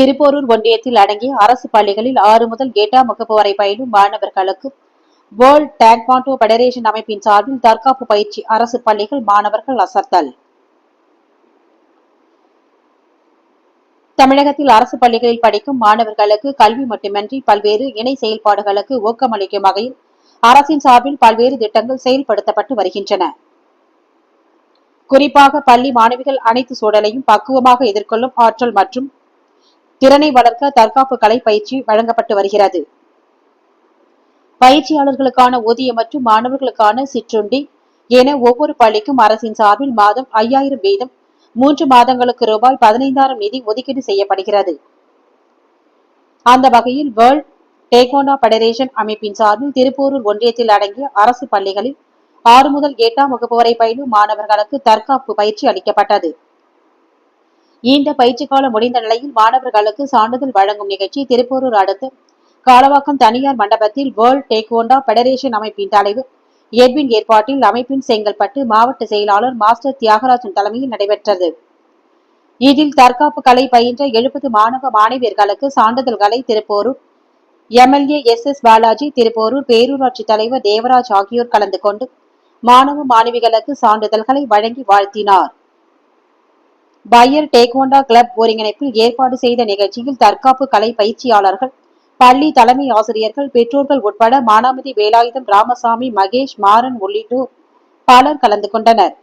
திருப்போரூர் ஒன்றியத்தில் அடங்கிய அரசு பள்ளிகளில் ஆறு முதல் எட்டாம் வகுப்பு வரை பயிலும் மாணவர்களுக்கு வேர்ல்ட் டேக்வாண்டோ பெடரேஷன் அமைப்பின் சார்பில் தற்காப்பு பயிற்சி அரசு பள்ளிகள் மாணவர்கள் அசத்தல். தமிழகத்தில் அரசு பள்ளிகளில் படிக்கும் மாணவர்களுக்கு கல்வி மட்டுமின்றி பல்வேறு இணை செயல்பாடுகளுக்கு ஊக்கமளிக்கும் வகையில் அரசின் சார்பில் பல்வேறு திட்டங்கள் செயல்படுத்தப்பட்டு வருகின்றன. குறிப்பாக பள்ளி மாணவிகள் அனைத்து சூழலையும் பக்குவமாக எதிர்கொள்ளும் ஆற்றல் மற்றும் திறனை வளர்க்க தற்காப்பு கலை பயிற்சி வழங்கப்பட்டு வருகிறது. பயிற்சியாளர்களுக்கான ஊதியம் மற்றும் மாணவர்களுக்கான சிற்றுண்டி என ஒவ்வொரு பள்ளிக்கும் அரசின் சார்பில் மாதம் ஐயாயிரம் வீதம் மூன்று மாதங்களுக்கு ரூபாய் பதினைந்தாயிரம் நிதி ஒதுக்கீடு செய்யப்படுகிறது. அந்த வகையில் வேர்ல்ட் டேகோனா பெடரேஷன் அமைப்பின் சார்பில் திருப்பூரூர் ஒன்றியத்தில் அடங்கிய அரசு பள்ளிகளில் ஆறு முதல் எட்டாம் வகுப்பு வரை பயிலும் மாணவர்களுக்கு தற்காப்பு பயிற்சி அளிக்கப்பட்டது. இந்த பயிற்சி காலம் முடிந்த நிலையில் மாணவர்களுக்கு சான்றிதழ் வழங்கும் நிகழ்ச்சி திருப்பூரூர் அடுத்து. காலவாக்கம் தனியார் மண்டபத்தில் வேர்ல்ட் டேக்வோண்டா பெடரேஷன் அமைப்பின் தலைவர் எட்வின் ஏற்பாட்டில் அமைப்பின் செங்கல்பட்டு மாவட்ட செயலாளர் மாஸ்டர் தியாகராஜன் தலைமையில் நடைபெற்றது. இதில் தற்காப்பு கலை பயின்ற எழுபது மாணவ மாணவியர்களுக்கு சான்றிதழ்களை Thiruporur MLA S S Balaji Thiruporur பேரூராட்சி தலைவர் தேவராஜ் ஆகியோர் கலந்து கொண்டு மாணவ மாணவிகளுக்கு சான்றிதழ்களை வழங்கி வாழ்த்தினார். பையர் டேக்வாண்டா கிளப் ஒருங்கிணைப்பில் ஏற்பாடு செய்த நிகழ்ச்சியில் தற்காப்பு கலை பயிற்சியாளர்கள் பள்ளி தலைமை ஆசிரியர்கள் பெற்றோர்கள் உட்பட மானாமதி வேலாயுதம் ராமசாமி மகேஷ் மாறன் உள்ளிட்டோர் பலர் கலந்து கொண்டனர்.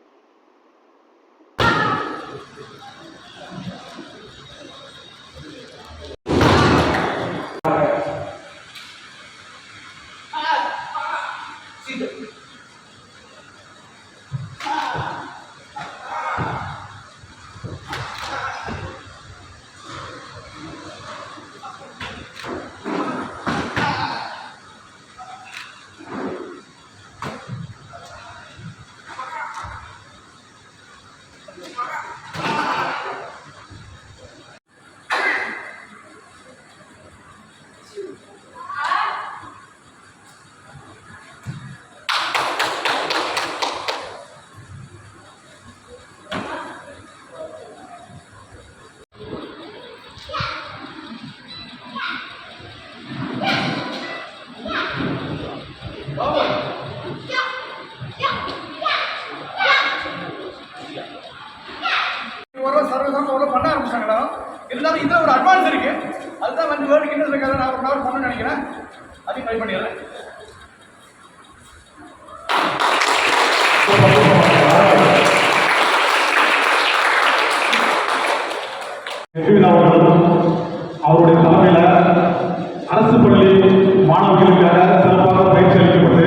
இருந்தாலும் இதில் ஒரு அட்வான்ஸ் இருக்கு. அதுதான் வந்து வேர்ல்டு கின்னஸ் இருக்காது நான் ஒரு நாள் பண்ணணும்னு நினைக்கிறேன். அதையும் ட்ரை பண்ணிடுறேன். அவருடைய தலைமையில் அரசு பள்ளி மாணவர்களுக்காக சிறப்பாக பயிற்சி அளிக்கப்பட்டு